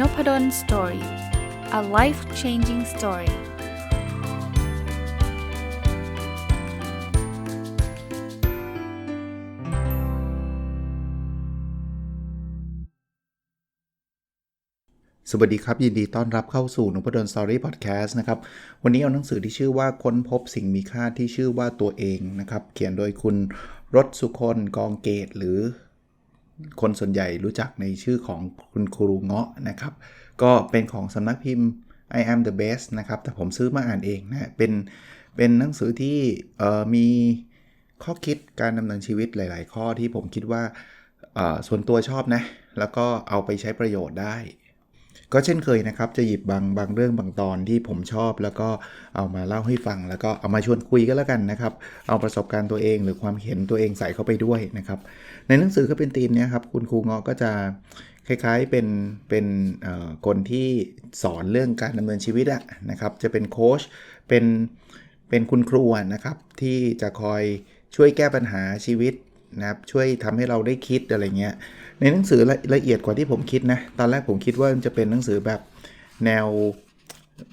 n o p ด d o สตอรี่ a life changing story สวัสดีครับ ยินดีต้อนรับเข้าสู่นพดลสตอรี่พอดแคสต์นะครับ วันนี้เอาหนังสือที่ชื่อว่าค้นพบสิ่งมีค่าที่ชื่อว่าตัวเองนะครับ เขียนโดยคุณรสสุคนกองเกต หรือ คนส่วนใหญ่รู้จักในชื่อของคุณครูเงาะนะครับ ก็เป็นของสำนักพิมพ์ I am the best นะครับ แต่ผมซื้อมาอ่านเองนะ เป็น เป็นหนังสือที่มีข้อคิดการดำเนินชีวิตหลาย ๆ ข้อที่ผมคิดว่าส่วนตัวชอบนะ แล้วก็เอาไปใช้ประโยชน์ได้ ก็เช่นเคยนะครับ จะหยิบบางบางเรื่องบางตอนที่ผมชอบ แล้วก็เอามาเล่าให้ฟัง แล้วก็เอามาชวนคุยกันแล้วกันนะครับ เอาประสบการณ์ตัวเองหรือความเห็นตัวเองใส่เข้าไปด้วยนะครับ ในหนังสือก็เป็นธีมนี้ครับคุณครูงอก็จะคล้ายๆเป็นเป็นคนที่สอนเรื่องการดำเนินชีวิตอะนะครับ จะเป็นโค้ชเป็นเป็นคุณครูนะครับที่จะคอยช่วยแก้ปัญหาชีวิตนะครับช่วยทำให้เราได้คิดอะไรเงี้ยในหนังสือละละเอียดกว่าที่ผมคิดนะตอนแรกผมคิดว่ามันจะเป็นหนังสือแบบแนว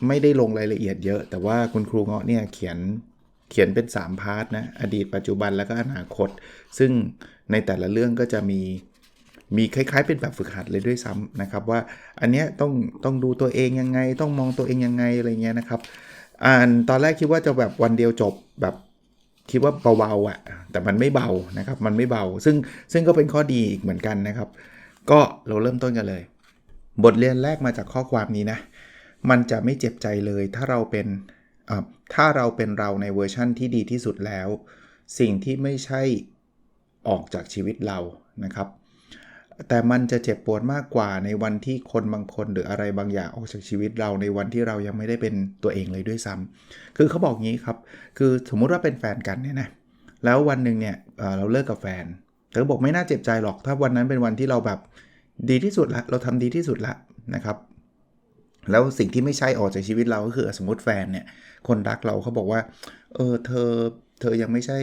ไม่ได้ลงรายละเอียดเยอะ แต่ว่าคุณครูเงาะเนี่ยเขียน เขียนเป็น 3 พาร์ทนะ อดีตปัจจุบันแล้วก็อนาคต ซึ่งในแต่ละเรื่องก็จะมีมีคล้าย ๆ เป็นแบบฝึกหัดเลยด้วยซ้ำนะครับ ว่าอันเนี้ยต้องต้องดูตัวเองยังไง ต้องมองตัวเองยังไงอะไรเงี้ยนะครับอ่านตอนแรกคิดว่าจะแบบวันเดียวจบแบบคิดว่าเบาๆอะ่ะแต่มันไม่เบานะครับ มันไม่เบา ซึ่งซึ่งก็เป็นข้อดีอีกเหมือนกันนะครับ ก็เราเริ่มต้นกันเลย บทเรียนแรกมาจากข้อความนี้นะ มันจะไม่เจ็บใจเลยถ้าเราเป็น ถ้าเราเป็นเราในเวอร์ชั่นที่ดีที่สุดแล้ว สิ่งที่ไม่ใช่ออกจากชีวิตเรานะครับ แต่มันจะเจ็บปวดมากกว่าในวันที่คนบางคนหรืออะไรบางอย่างออกจากชีวิตเราในวันที่เรายังไม่ได้เป็นตัวเองเลยด้วยซ้ำคือเขาบอกงี้ครับ คือสมมุติว่าเป็นแฟนกันเนี่ยนะแล้ววันหนึ่งเนี่ยเราเลิกกับแฟนเธอบอกไม่น่าเจ็บใจหรอกถ้าวันนั้นเป็นวันที่เราแบบดีที่สุดละเราทำดีที่สุดละนะครับ แล้วสิ่งที่ไม่ใช่ออกจากชีวิตเราก็คือสมมติแฟนเนี่ย คนรักเราเขาบอกว่า เออเธอเธอยังไม่ใช่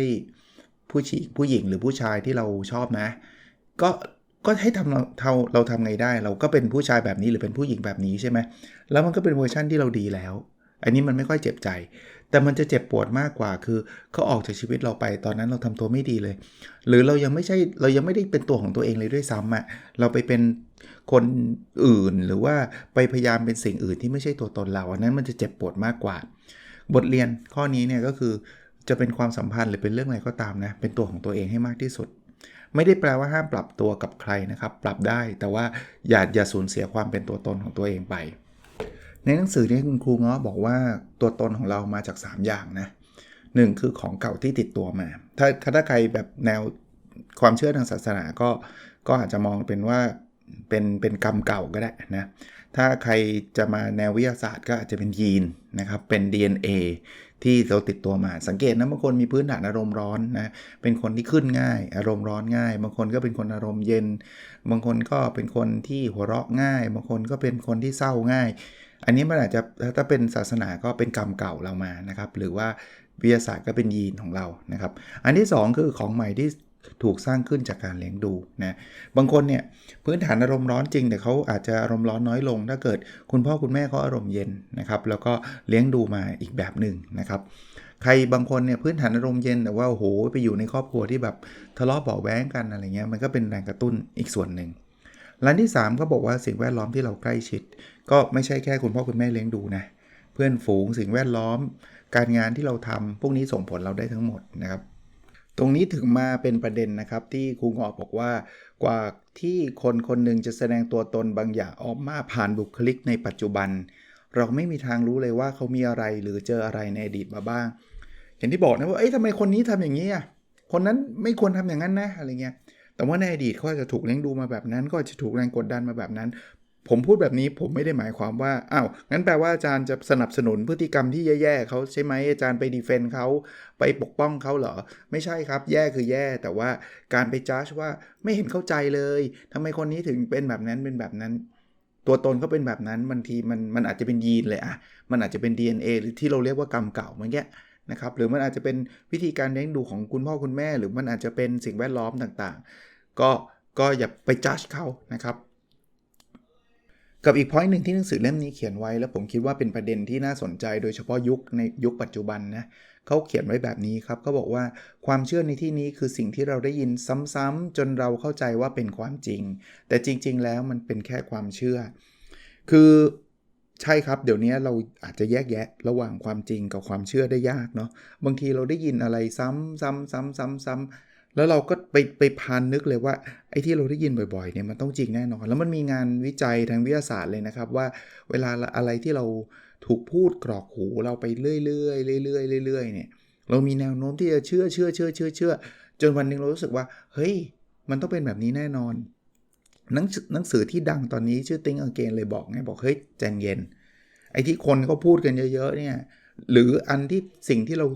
ผู้ชีผู้หญิงหรือผู้ชายที่เราชอบนะ ก็ก็ให้ทำเราเราเราทำไงได้ เราก็เป็นผู้ชายแบบนี้หรือเป็นผู้หญิงแบบนี้ใช่ไหมแล้วมันก็เป็นเวอร์ชั่นที่เราดีแล้ว อันนี้มันไม่ค่อยเจ็บใจ แต่มันจะเจ็บปวดมากกว่าคือเขาออกจากชีวิตเราไปตอนนั้นเราทำตัวไม่ดีเลย หรือเรายังไม่ใช่เรายังไม่ได้เป็นตัวของตัวเองเลยด้วยซ้ำอะ่ะเราไปเป็น คนอื่นหรือว่าไปพยายามเป็นสิ่งอื่นที่ไม่ใช่ตัวตนเรา อันนั้นมันจะเจ็บปวดมากกว่า บทเรียนข้อนี้เนี่ยก็คือจะเป็นความสัมพันธ์หรือเป็นเรื่องอะไรก็ตามนะ เป็นตัวของตัวเองให้มากที่สุด ไม่ได้แปลว่าห้ามปรับตัวกับใครนะครับ ปรับได้แต่ว่าอย่าอย่าสูญเสียความเป็นตัวตนของตัวเองไป ในหนังสือนี้คุณครูเง้อบอกว่าตัวตนของเรามาจาก 3 อย่างนะหคือของเก่าที่ติดตัวมา ถ้าถ้าใครแบบแนวความเชื่อทางศาสนาก็ก็อาจจะมองเป็นว่า เป็นเป็นกรรมเก่าก็ได้นะ ถ้าใครจะมาแนววิทยาศาสตร์ก็อาจจะเป็นยีนนะครับ เป็น DNA ที่เราติดตัวมา สังเกตนะบางคนมีพื้นฐานอารมณ์ร้อนนะ เป็นคนที่ขึ้นง่าย อารมณ์ร้อนง่าย บางคนก็เป็นคนอารมณ์เย็น บางคนก็เป็นคนที่หัวเราะง่าย บางคนก็เป็นคนที่เศร้าง่าย อันนี้มันอาจจะถ้าเป็นศาสนาก็เป็นกรรมเก่าเรามานะครับ หรือว่าวิทยาศาสตร์ก็เป็นยีนของเรานะครับ อันที่ 2 คือของใหม่ที่ ถูกสร้างขึ้นจากการเลี้ยงดูนะบางคนเนี่ยพื้นฐานอารมณ์ร้อนจริง แต่เขาอาจจะอารมณ์ร้อนน้อยลง ถ้าเกิดคุณพ่อคุณแม่เขาอารมณ์เย็นนะครับแล้วก็เลี้ยงดูมาอีกแบบหนึ่งนะครับใครบางคนเนี่ยพื้นฐานอารมณ์เย็นแต่ว่าโอ้โหไปอยู่ในครอบครัวที่แบบทะเลาะเบาแว้งกันอะไรเงี้ยมันก็เป็นแรงกระตุ้นอีกส่วนหนึ่งร้านที่3ก็บอกว่าสิ่งแวดล้อมที่เราใกล้ชิด ก็ไม่ใช่แค่คุณพ่อคุณแม่เลี้ยงดูนะเพื่อนฝูงสิ่งแวดล้อม การงานที่เราทำพวกนี้ส่งผลเราได้ทั้งหมดนะครับ ตรงนี้ถึงมาเป็นประเด็นนะครับที่ครูงอบอกว่ากว่าที่คนคนหนึ่งจะแสดงตัวตนบางอย่างออกมาผ่านบุคลิกในปัจจุบัน เราไม่มีทางรู้เลยว่าเขามีอะไรหรือเจออะไรในอดีตมาบ้าง อย่างที่บอกนะว่าเอ้ยทำไมคนนี้ทำอย่างนี้อะคนนั้นไม่ควรทำอย่างนั้นนะอะไรเงี้ยแต่ว่าในอดีตเขาจะถูกเลี้ยงดูมาแบบนั้น ก็จะถูกแรงกดดันมาแบบนั้น ผมพูดแบบนี้ผมไม่ได้หมายความว่าอ้าวงั้นแปลว่าอาจารย์จะสนับสนุนพฤติกรรมที่แย่ๆเขาใช่ไหมอาจารย์ไปดีเฟนต์เขาไปปกป้องเขาเหรอ ไม่ใช่ครับ แย่คือแย่ แต่ว่าการไปจ้าชว่าไม่เห็นเข้าใจเลยทำไมคนนี้ถึงเป็นแบบนั้นเป็นแบบนั้น ตัวตนเขาเป็นแบบนั้นบางทีมันมันอาจจะเป็นยีนเลยอะมันอาจจะเป็น DNA หรือที่เราเรียกว่ากรรมเก่าเมื่อกี้นะครับหรือมันอาจจะเป็นวิธีการเลี้ยงดูของคุณพ่อคุณแม่ หรือมันอาจจะเป็นสิ่งแวดล้อมต่างๆ ก็ก็อย่าไปจ้าชเขานะครับ กับอีก point หนึ่งที่หนังสือเล่มนี้เขียนไว้ แล้วผมคิดว่าเป็นประเด็นที่น่าสนใจ โดยเฉพาะยุคในยุคปัจจุบันนะเขาเขียนไว้แบบนี้ครับเขาบอกว่าความเชื่อในที่นี้คือสิ่งที่เราได้ยินซ้ำๆจนเราเข้าใจว่าเป็นความจริง แต่จริง ๆ แล้วมันเป็นแค่ความเชื่อ คือใช่ครับ เดี๋ยวนี้เราอาจจะแยกแยะระหว่างความจริงกับความเชื่อได้ยากเนาะบางทีเราได้ยินอะไรซ้ำซ้ำซ้ำซ้ำซ้ำ แล้วเราก็ไปไปพานนึกเลยว่าไอ้ที่เราได้ยินบ่อยๆเนี่ยมันต้องจริงแน่นอน แล้วมันมีงานวิจัยทางวิทยาศาสตร์เลยนะครับ ว่าเวลาอะไรที่เราถูกพูดกรอกหูเราไปเรื่อยๆเรื่อยๆเรื่อยๆเนี่ยเรามีแนวโน้มที่จะเชื่อเชื่อเชื่อเชื่อเชื่อจนวันหนึ่งเรารู้สึกว่า เฮ้ย มันต้องเป็นแบบนี้แน่นอนหนังหนังสือที่ดังตอนนี้ชื่อ Think Again เลยบอกไงบอกเฮ้ยใจเย็น ไอ้ที่คนเขาพูดกันเยอะๆเนี่ย หรืออันที่สิ่งที่เรา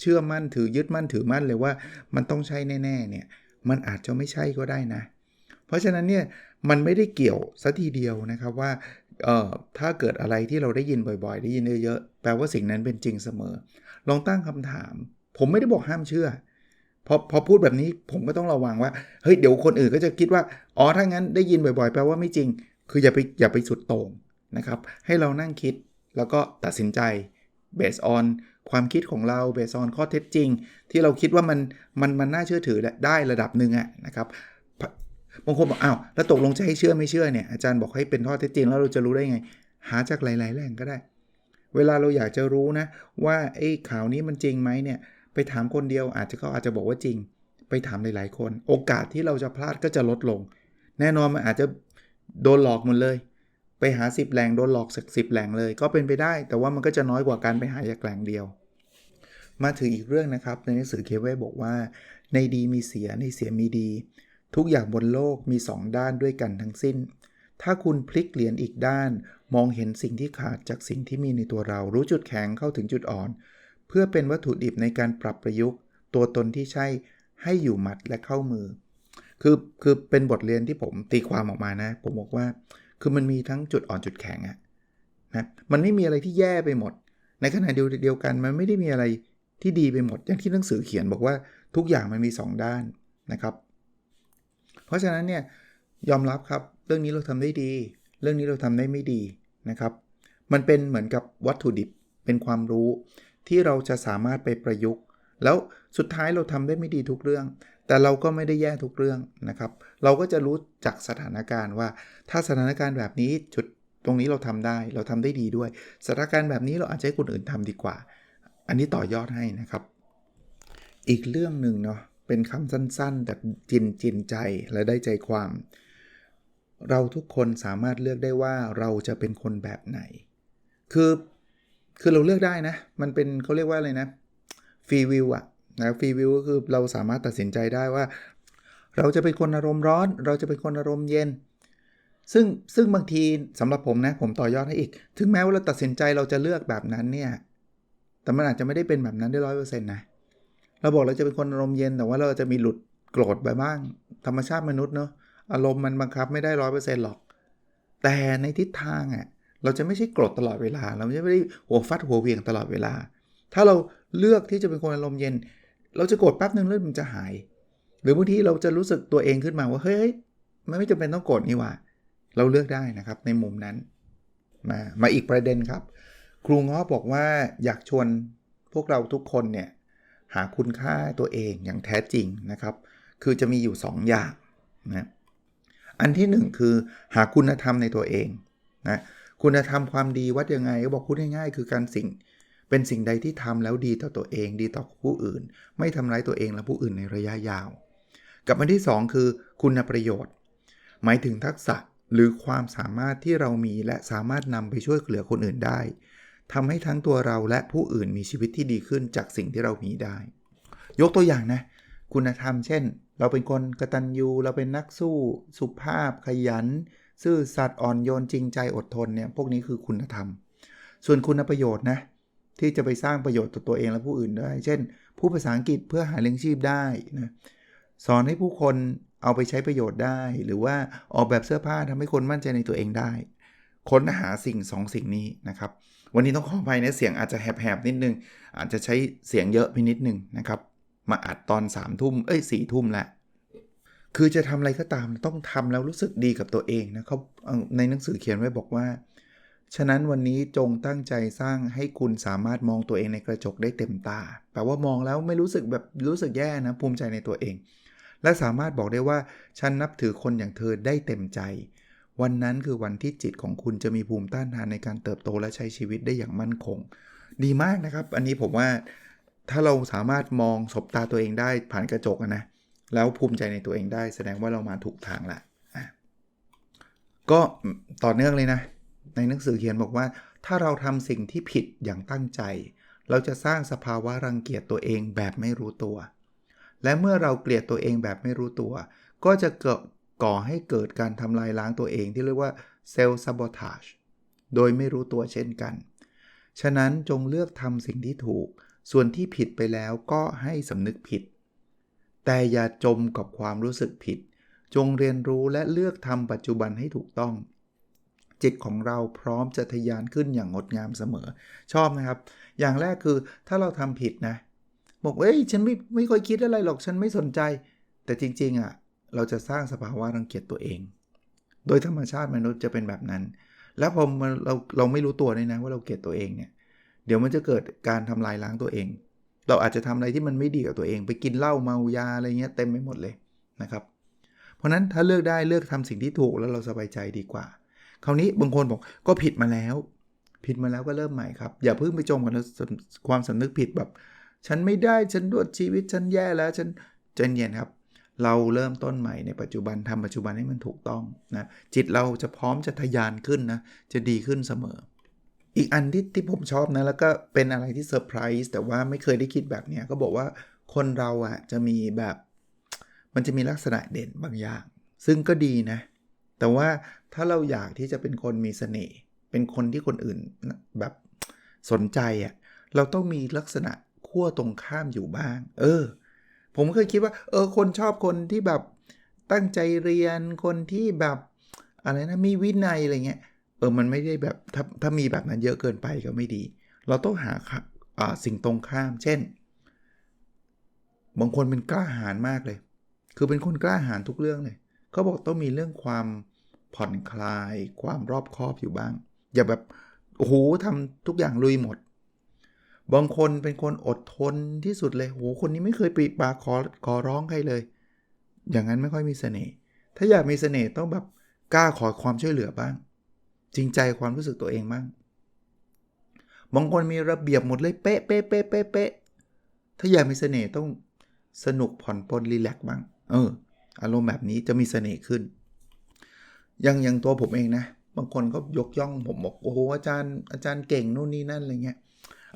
เชื่อมั่นถือยึดมั่นถือมั่นเลยว่า มันต้องใช่แน่ๆเนี่ยมันอาจจะไม่ใช่ก็ได้นะ เพราะฉะนั้นเนี่ยมันไม่ได้เกี่ยวสัทีเดียวนะครับว่าเอ่อถ้าเกิดอะไรที่เราได้ยินบ่อยๆ ได้ยินเยอะๆแปลว่าสิ่งนั้นเป็นจริงเสมอ ลองตั้งคำถาม ผมไม่ได้บอกห้ามเชื่อพอพอพูดแบบนี้ผมก็ต้องระวังว่าเฮ้ยเดี๋ยวคนอื่นก็จะคิดว่าอ๋อถ้างั้นได้ยินบ่อยๆ แปลว่าไม่จริง คืออย่าไปอย่าไปสุดโต่งนะครับ ให้เรานั่งคิดแล้วก็ตัดสินใจ based on ความคิดของเรา based on ข้อเท็จจริง ที่เราคิดว่ามันมันมันน่าเชื่อถือได้ระดับหนึ่งอะนะครับบางคนบอกอ้าวแล้วตกลงจะให้เชื่อไม่เชื่อเนี่ยอาจารย์บอกให้เป็นข้อเท็จจริงแล้วเราจะรู้ได้ไง หาจากหลาย ๆ แหล่งก็ได้ เวลาเราอยากจะรู้นะ ว่าไอ้ข่าวนี้มันจริงไหมเนี่ยไปถามคนเดียวอาจจะเขาอาจจะบอกว่าจริง ไปถามหลาย ๆ คน โอกาสที่เราจะพลาดก็จะลดลง แน่นอนมันอาจจะโดนหลอกหมดเลย ไปหา 10 แหล่งโดนหลอกสักสิบแหล่งเลย ก็เป็นไปได้ แต่ว่ามันก็จะน้อยกว่าการไปหาจากแหล่งเดียว มาถึงอีกเรื่องนะครับ ในหนังสือเคเวบอกว่า ในดีมีเสียในเสียมีดี ทุกอย่างบนโลกมี 2 ด้านด้วยกันทั้งสิ้น ถ้าคุณพลิกเหรียญอีกด้าน มองเห็นสิ่งที่ขาดจากสิ่งที่มีในตัวเรา รู้จุดแข็งเข้าถึงจุดอ่อน เพื่อเป็นวัตถุดิบในการปรับประยุกต์ ตัวตนที่ใช่ให้อยู่หมัดและเข้ามือ คือคือเป็นบทเรียนที่ผมตีความออกมานะ ผมบอกว่า คือมันมีทั้งจุดอ่อนจุดแข็งอะนะมันไม่มีอะไรที่แย่ไปหมด ในขณะเดียวกันมันไม่ได้มีอะไรที่ดีไปหมด อย่างที่หนังสือเขียนบอกว่าทุกอย่างมันมี 2 ด้านนะครับ เพราะฉะนั้นเนี่ยยอมรับครับเรื่องนี้เราทำได้ดี เรื่องนี้เราทำได้ไม่ดีนะครับ มันเป็นเหมือนกับวัตถุดิบเป็นความรู้ที่เราจะสามารถไปประยุกต์ แล้วสุดท้ายเราทำได้ไม่ดีทุกเรื่อง แต่เราก็ไม่ได้แย่ทุกเรื่องนะครับ เราก็จะรู้จากสถานการณ์ว่า ถ้าสถานการณ์แบบนี้จุดตรงนี้เราทำได้ เราทำได้ดีด้วย สถานการณ์แบบนี้เราอาจจะให้คนอื่นทำดีกว่า อันนี้ต่อยอดให้นะครับ อีกเรื่องหนึ่งเนาะเป็นคำสั้นๆ แต่จินจินใจและได้ใจความ เราทุกคนสามารถเลือกได้ว่าเราจะเป็นคนแบบไหน คือคือเราเลือกได้นะ มันเป็นเขาเรียกว่าอะไรนะฟรีวิวอะ นะฟรีวิวก็คือเราสามารถตัดสินใจได้ว่า เราจะเป็นคนอารมณ์ร้อน เราจะเป็นคนอารมณ์เย็น ซึ่งซึ่งบางทีสำหรับผมนะ ผมต่อยอดให้อีก ถึงแม้ว่าเราตัดสินใจเราจะเลือกแบบนั้นเนี่ย แต่มันอาจจะไม่ได้เป็นแบบนั้นได้ร้อยเปอร์เซ็นต์นะ เราบอกเราจะเป็นคนอารมณ์เย็น แต่ว่าเราจะมีหลุดโกรธไปบ้าง ธรรมชาติมนุษย์เนาะ อารมณ์มันบังคับไม่ได้ร้อยเปอร์เซ็นต์หรอก แต่ในทิศทางอะ่ะ เราจะไม่ใช่โกรธตลอดเวลา เราไม่ได้หัวฟัดหัวเวียงตลอดเวลา ถ้าเราเลือกที่จะเป็นคนอารมณ์เย็น เราจะโกรธแป๊บนึงแล้วมันจะหาย หรือบางทีเราจะรู้สึกตัวเองขึ้นมาว่าเฮ้ยมันไม่จำเป็นต้องโกรธนี่ว่า เราเลือกได้นะครับในมุมนั้น มามาอีกประเด็นครับ ครูง้อบอกว่าอยากชวนพวกเราทุกคนเนี่ยหาคุณค่าตัวเองอย่างแท้จริงนะครับ คือจะมีอยู่ 2อย่างนะอันที่ 1 คือหาคุณธรรมในตัวเองนะคุณธรรมความดีวัดยังไงก็บอกพูดง่ายๆ คือการสิ่ง เป็นสิ่งใดที่ทำแล้วดีต่อตัวเองดีต่อผู้อื่น ไม่ทำร้ายตัวเองและผู้อื่นในระยะยาว กับอันที่ 2 คือ คุณประโยชน์ หมายถึงทักษะหรือความสามารถที่เรามีและสามารถนำไปช่วยเหลือคนอื่นได้ทำให้ทั้งตัวเราและผู้อื่นมีชีวิตที่ดีขึ้นจากสิ่งที่เรามีได้ ยกตัวอย่างนะ คุณธรรม เช่น เราเป็นคนกตัญญูเราเป็นนักสู้ สุภาพขยัน ซื่อสัตย์อ่อนโยนจริงใจอดทนเนี่ยพวกนี้คือคุณธรรม ส่วนคุณประโยชน์นะ ที่จะไปสร้างประโยชน์ต่อตัวเองและผู้อื่นได้ เช่น ผู้ภาษาอังกฤษเพื่อหาเลี้ยงชีพได้นะสอนให้ผู้คนเอาไปใช้ประโยชน์ได้ หรือว่าออกแบบเสื้อผ้าทำให้คนมั่นใจในตัวเองได้ ค้นหาสิ่งสองสิ่งนี้นะครับ วันนี้ต้องขออภัยนะเสียงอาจจะแหบๆนิดนึง อาจจะใช้เสียงเยอะไปนิดนึงนะครับ มาอัดตอน3ามทุ่มเอ้ยสี่ทุ่มแหละคือจะทำอะไรก็ตามต้องทำแล้วรู้สึกดีกับตัวเองนะเขาในหนังสือเขียนไว้บอกว่า ฉะนั้นวันนี้จงตั้งใจสร้างให้คุณสามารถมองตัวเองในกระจกได้เต็มตา แปลว่ามองแล้วไม่รู้สึกแบบรู้สึกแย่นะ ภูมิใจในตัวเอง และสามารถบอกได้ว่า ฉันนับถือคนอย่างเธอได้เต็มใจ วันนั้นคือวันที่จิตของคุณจะมีภูมิต้านทานในการเติบโตและใช้ชีวิตได้อย่างมั่นคง ดีมากนะครับ อันนี้ผมว่าถ้าเราสามารถมองสบตาตัวเองได้ผ่านกระจกนะ แล้วภูมิใจในตัวเองได้ แสดงว่าเรามาถูกทางละก็ต่อเนื่องเลยนะ ในหนังสือเขียนบอกว่า ถ้าเราทำสิ่งที่ผิดอย่างตั้งใจ เราจะสร้างสภาวะรังเกียจตัวเองแบบไม่รู้ตัว และเมื่อเราเกลียดตัวเองแบบไม่รู้ตัว ก็จะเกิดก่อให้เกิดการทำลายล้างตัวเองที่เรียกว่าเซลล์ซับบอทาจโดยไม่รู้ตัวเช่นกัน ฉะนั้นจงเลือกทำสิ่งที่ถูก ส่วนที่ผิดไปแล้วก็ให้สำนึกผิด แต่อย่าจมกับความรู้สึกผิด จงเรียนรู้และเลือกทำปัจจุบันให้ถูกต้อง จิตของเราพร้อมจะทะยานขึ้นอย่างงดงามเสมอ ชอบนะครับ อย่างแรกคือถ้าเราทำผิดนะบอกเอ้ยฉันไม่ไม่ค่อยคิดอะไรหรอกฉันไม่สนใจ แต่จริงๆอะ่ะเราจะสร้างสภาวะรังเกียจตัวเอง โดยธรรมชาติมนุษย์จะเป็นแบบนั้น แล้วพอเราเราไม่รู้ตัวเลยนะว่าเราเกลียดตัวเองเนี่ยเดี๋ยวมันจะเกิดการทำลายล้างตัวเอง เราอาจจะทำอะไรที่มันไม่ดีกับตัวเอง ไปกินเหล้าเมายาอะไรเงี้ยเต็มไปหมดเลยนะครับ เพราะนั้นถ้าเลือกได้เลือกทำสิ่งที่ถูกแล้วเราสบายใจดีกว่า คราวนี้บางคนบอกก็ผิดมาแล้ว ผิดมาแล้วก็เริ่มใหม่ครับ อย่าเพิ่งไปจมกับความสำนึกผิดแบบ ฉันไม่ได้ฉันดวดชีวิตฉันแย่แล้วฉันใจเย็นครับ เราเริ่มต้นใหม่ในปัจจุบันทำปัจจุบันให้มันถูกต้องนะจิตเราจะพร้อมจะทะยานขึ้นนะจะดีขึ้นเสมอ อีกอันที่ที่ผมชอบนะแล้วก็เป็นอะไรที่เซอร์ไพรส์แต่ว่าไม่เคยได้คิดแบบเนี้ยก็บอกว่าคนเราอะจะมีแบบ มันจะมีลักษณะเด่นบางอย่าง ซึ่งก็ดีนะ แต่ว่า ถ้าเราอยากที่จะเป็นคนมีสเสน่ห์เป็นคนที่คนอื่นแบบสนใจอะ่ะเราต้องมีลักษณะขั้วตรงข้ามอยู่บ้าง เออ ผมเคยคิดว่า เออ คนชอบคนที่แบบตั้งใจเรียนคนที่แบบอะไรนะมีวินัยอะไรเงี้ยเออมันไม่ได้แบบถ้าถ้ามีแบบนั้นเยอะเกินไปก็ไม่ดี เราต้องหาสิ่งตรงข้าม เช่น บางคนเป็นกล้าหาญมากเลย คือเป็นคนกล้าหาญทุกเรื่องเลยเขาบอกต้องมีเรื่องความ ผ่อนคลายความรอบคอบอยู่บ้าง อย่าแบบโอ้โหทำทุกอย่างลุยหมด บางคนเป็นคนอดทนที่สุดเลยโหคนนี้ไม่เคยปีปาขอขอร้องใครเลย อย่างนั้นไม่ค่อยมีเสน่ห์ถ้าอยากมีเสน่ห์ต้องแบบกล้าขอความช่วยเหลือบ้าง จริงใจความรู้สึกตัวเองบ้างบางคนมีระเบียบหมดเลยเป๊ะเป๊ะเป๊ะเป๊ะเป๊ะถ้าอยากมีเสน่ห์ต้องสนุกผ่อนปลนรีแลกบ้าง เออ อารมณ์แบบนี้จะมีเสน่ห์ขึ้น ยังยังตัวผมเองนะ บางคนก็ยกย่องผมบอกโอ้โหอาจารย์อาจารย์เก่งนู่นนี่นั่นอะไรเงี้ย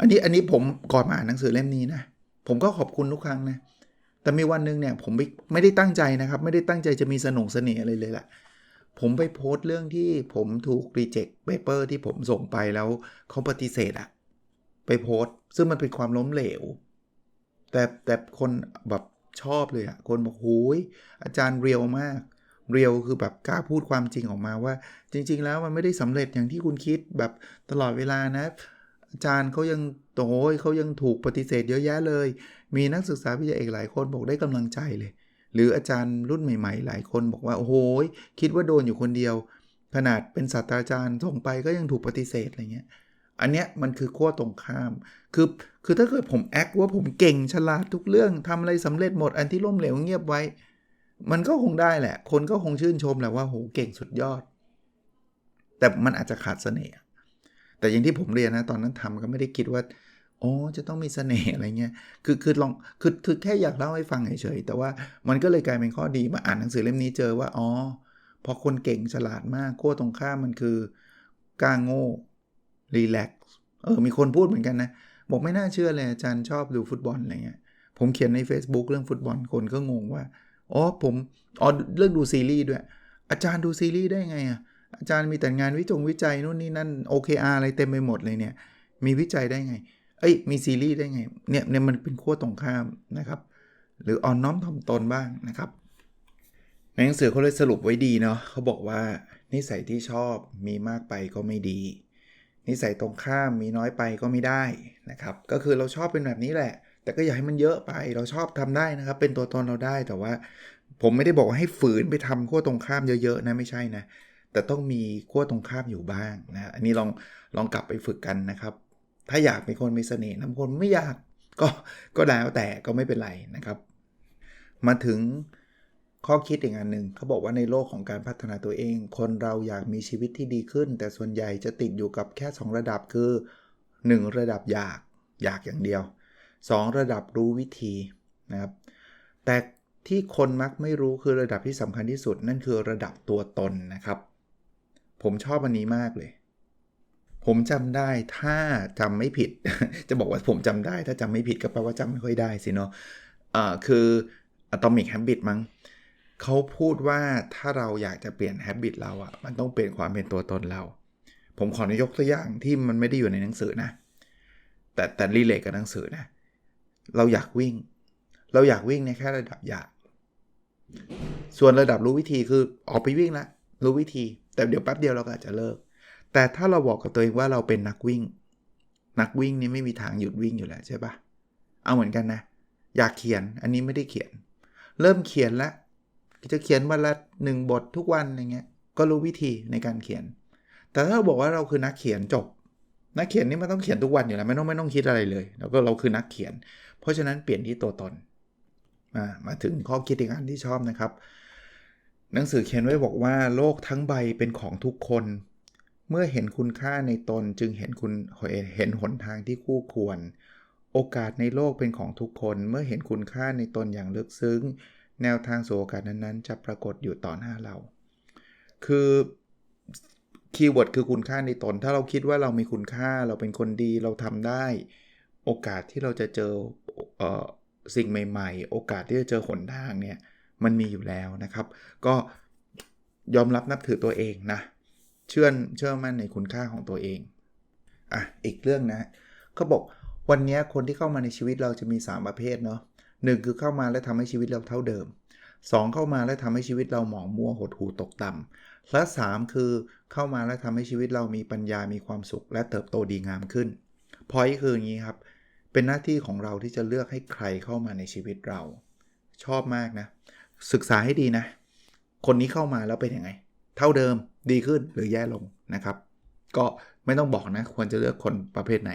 อันนี้อันนี้ผมก่อนมาอ่านหนังสือเล่มนี้นะ ผมก็ขอบคุณทุกครั้งนะ แต่มีวันนึงเนี่ยผมไม่ไม่ได้ตั้งใจนะครับ ไม่ได้ตั้งใจจะมีสนุกเสน่ห์อะไรเลยแหละผมไปโพสต์เรื่องที่ผมถูกรีเจ็คเปเปอร์ที่ผมส่งไปแล้วเขาปฏิเสธอะไปโพสต์ ซึ่งมันเป็นความล้มเหลว แต่แต่คนแบบชอบเลยอะคนบอกโอ้ยอาจารย์เรียวมาก เรียวคือแบบกล้าพูดความจริงออกมาว่า จริง ๆ แล้วมันไม่ได้สำเร็จอย่างที่คุณคิดแบบตลอดเวลานะ อาจารย์เขายังโต้ยเขายังถูกปฏิเสธเยอะแยะเลย มีนักศึกษาวิทยาเอกหลายคนบอกได้กำลังใจเลย หรืออาจารย์รุ่นใหม่ ๆ หลายคนบอกว่าโอ้โหคิดว่าโดนอยู่คนเดียว ขนาดเป็นศาสตราจารย์ส่งไปก็ยังถูกปฏิเสธอะไรเงี้ยอันเนี้ยมันคือขั้วตรงข้าม คือ คือถ้าเกิดผมแอคว่าผมเก่งฉลาดทุกเรื่องทำอะไรสำเร็จหมด อันที่ล้มเหลวเงียบไว้ มันก็คงได้แหละ คนก็คงชื่นชมแหละว่าโหเก่งสุดยอด แต่มันอาจจะขาดเสน่ห์แต่อย่างที่ผมเรียนนะตอนนั้นทำก็ไม่ได้คิดว่าอ๋อจะต้องมีเสน่ห์อะไรเงี้ยคือคือลองคือคือแค่อยากเล่าให้ฟังเฉยๆแต่ว่ามันก็เลยกลายเป็นข้อดีมาอ่านหนังสือเล่มนี้เจอว่าอ๋อพอคนเก่งฉลาดมากขั้วตรงข้ามมันคือก้างโง่รีแลกซ์เออมีคนพูดเหมือนกันนะบอกไม่น่าเชื่อเลยอาจารย์ชอบดูฟุตบอลอะไรเงี้ยผมเขียนใน Facebook เรื่องฟุตบอลคนก็งงว่า อ๋อผมอ๋อเรื่องดูซีรีส์ด้วย อาจารย์ดูซีรีส์ได้ไงอะอาจารย์มีแต่งานวิจงวิจัยนู่นนี่นั่น OKR อะไรเต็มไปหมดเลยเนี่ย มีวิจัยได้ไง เอ้ย มีซีรีส์ได้ไง เนี่ยเนี่ยมันเป็นขั้วตรงข้ามนะครับ หรืออ่อนน้อมถ่อมตนบ้างนะครับ ในหนังสือเขาเลยสรุปไว้ดีเนาะเขาบอกว่า นิสัยที่ชอบมีมากไปก็ไม่ดี นิสัยตรงข้ามมีน้อยไปก็ไม่ได้นะครับ ก็คือเราชอบเป็นแบบนี้แหละ แต่ก็อย่าให้มันเยอะไปเราชอบทำได้นะครับ เป็นตัวตนเราได้แต่ว่า ผมไม่ได้บอกว่าให้ฝืนไปทำขั้วตรงข้ามเยอะๆนะไม่ใช่นะแต่ต้องมีขั้วตรงข้ามอยู่บ้างนะอันนี้ลองลองกลับไปฝึกกันนะครับ ถ้าอยากเป็นคนมีเสน่ห์น้ำคนไม่อยากก็ก็แล้วแต่ก็ไม่เป็นไรนะครับ มาถึงข้อคิดอีกอันหนึ่งเขาบอกว่าในโลกของการพัฒนาตัวเอง คนเราอยากมีชีวิตที่ดีขึ้น แต่ส่วนใหญ่จะติดอยู่กับแค่ 2 ระดับคือ 1 ระดับอยากอยากอย่างเดียว 2 ระดับรู้วิธีนะครับ แต่ที่คนมักไม่รู้คือระดับที่สำคัญที่สุด นั่นคือระดับตัวตนนะครับ ผมชอบอันนี้มากเลย ผมจำได้ถ้าจำไม่ผิด จะบอกว่าผมจำได้ ถ้าจำไม่ผิดก็แปลว่าจำไม่ค่อยได้สิเนาะะคือ Atomic Habit มั้งเขาพูดว่าถ้าเราอยากจะเปลี่ยน habit เราอะ่ะมันต้องเปลี่ยนความเป็นตัวตนเรา ผมขอยกตัวอย่างที่มันไม่ได้อยู่ในหนังสือนะ แต่แต่รีเลทกับหนังสือนะ เราอยากวิ่ง เราอยากวิ่งในแค่ระดับอยาก ส่วนระดับรู้วิธีคือออกไปวิ่งละรู้วิธี แต่เดี๋ยวแป๊บเดียวเราก็อาจจะเลิก แต่ถ้าเราบอกกับตัวเองว่าเราเป็นนักวิ่ง นักวิ่งนี่ไม่มีทางหยุดวิ่งอยู่แล้วใช่ปะเอาเหมือนกันนะ อยากเขียนอันนี้ไม่ได้เขียน เริ่มเขียนแล้วจะเขียนวันละหนึ่งบททุกวันอะไรเงี้ยก็รู้วิธีในการเขียน แต่ถ้าเราบอกว่าเราคือนักเขียนจบ นักเขียนนี่มันต้องเขียนทุกวันอยู่แล้วไม่ต้องไม่ต้องคิดอะไรเลย แล้วก็เราคือนักเขียน เพราะฉะนั้นเปลี่ยนที่ตัวตนมามาถึงข้อคิดอีกอันที่ชอบนะครับ หนังสือเขียนไว้บอกว่าโลกทั้งใบเป็นของทุกคน เมื่อเห็นคุณค่าในตนจึงเห็นคุณเห็นหนทางที่คู่ควร โอกาสในโลกเป็นของทุกคน เมื่อเห็นคุณค่าในตนอย่างลึกซึ้ง แนวทางสู่โอกาสนั้นๆ จะปรากฏอยู่ต่อหน้าเรา คือ คีย์เวิร์ดคือคุณค่าในตน ถ้าเราคิดว่าเรามีคุณค่าเราเป็นคนดีเราทำได้ โอกาสที่เราจะเจอออสิ่งใหม่ ๆ โอกาสที่จะเจอหนทางเนี่ยมันมีอยู่แล้วนะครับ ก็ยอมรับนับถือตัวเองนะ เชื่อเชื่อมั่นในคุณค่าของตัวเอง อะ อีกเรื่องนะเขาบอกวันนี้คนที่เข้ามาในชีวิตเราจะมี 3 ประเภทเนาะหนึ่งคือเข้ามาแล้วทำให้ชีวิตเราเท่าเดิม 2 เข้ามาแล้วทำให้ชีวิตเราหมองมัวหดหูตกต่ำและ3คือเข้ามาแล้วทำให้ชีวิตเรามีปัญญามีความสุข และเติบโตดีงามขึ้นพอยคืออย่างนี้ครับ เป็นหน้าที่ของเราที่จะเลือกให้ใครเข้ามาในชีวิตเรา ชอบมากนะ ศึกษาให้ดีนะ คนนี้เข้ามาแล้วเป็นยังไง เท่าเดิมดีขึ้นหรือแย่ลงนะครับ ก็ไม่ต้องบอกนะ ควรจะเลือกคนประเภทไหน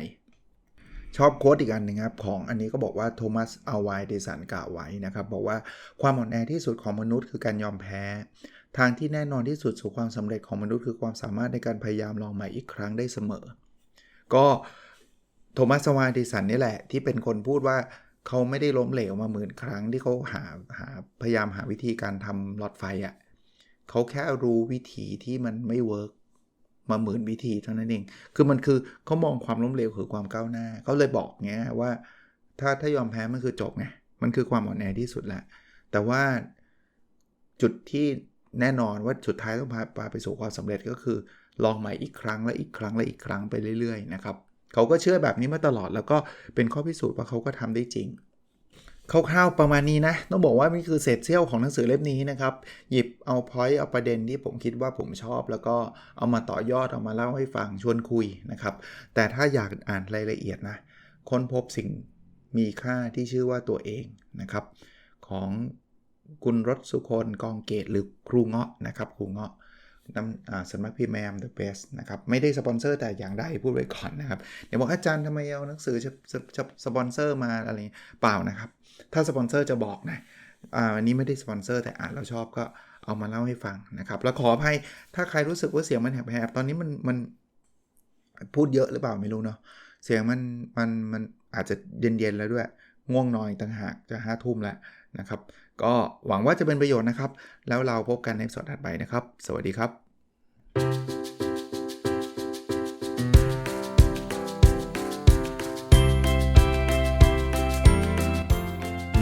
ชอบโค้ดอีกอันหนึ่งครับ ของอันนี้ก็บอกว่าโทมัสอาวายเดสันกล่าวไว้นะครับ บอกว่าความอ่อนแอที่สุดของมนุษย์คือการยอมแพ้ ทางที่แน่นอนที่สุดสู่ความสำเร็จของมนุษย์คือความสามารถในการพยายามลองใหม่อีกครั้งได้เสมอ ก็โทมัสอาวายเดสันนี่แหละ ที่เป็นคนพูดว่าเขาไม่ได้ล้มเหลวมาหมื่นครั้งที่เขาหาหาพยายามหาวิธีการทำหลอดไฟอะ่ะเขาแค่รู้วิธีที่มันไม่เวิร์ก มาหมื่นวิธีเท่านั้นเอง คือมันคือเขามองความล้มเหลวคือความก้าวหน้าเขาเลยบอกเงี้ยว่า ถ้าถ้ายอมแพ้มันคือจบไง มันคือความอ่อนแอที่สุดแหละ แต่ว่าจุดที่แน่นอนว่าสุดท้ายต้องพาพาไปสู่ความสำเร็จก็คือ ลองใหม่อีกครั้งและอีกครั้งและอีกครั้งไปเรื่อยๆนะครับเขาก็เชื่อแบบนี้มาตลอดแล้วก็เป็นข้อพิสูจน์ว่าเขาก็ทำได้จริง คร่าวๆประมาณนี้นะ ต้องบอกว่านี่คือเศษเสี้ยวของหนังสือเล่มนี้นะครับ หยิบเอาพอยต์เอาประเด็นที่ผมคิดว่าผมชอบ แล้วก็เอามาต่อยอดเอามาเล่าให้ฟังชวนคุยนะครับ แต่ถ้าอยากอ่านรายละเอียดนะ ค้นพบสิ่งมีค่าที่ชื่อว่าตัวเองนะครับ ของคุณรสสุคนกองเกตหรือครูเงาะนะครับครูเงาะนำสมัครพี่แมม The Best นะครับ ไม่ได้สปอนเซอร์แต่อย่างใดพูดไว้ก่อนนะครับ เดี๋ยวบอกอาจารย์ทำไมเอาหนังสือจะสปอนเซอร์มาอะไรเปล่านะครับ ถ้าสปอนเซอร์จะบอกนะอันนี้ไม่ได้สปอนเซอร์แต่อ่านแล้วชอบก็เอามาเล่าให้ฟังนะครับ แล้วขออภัยถ้าใครรู้สึกว่าเสียงมันแหบๆตอนนี้มันมันพูดเยอะหรือเปล่าไม่รู้เนาะเสียงมันมันมันอาจจะเย็นๆแล้วด้วย ง่วงนอนต่างหากจะห้าทุ่มแล้วนะครับ ก็หวังว่าจะเป็นประโยชน์นะครับ แล้วเราพบกันในสดถัดไปนะครับ สวัสดีครับ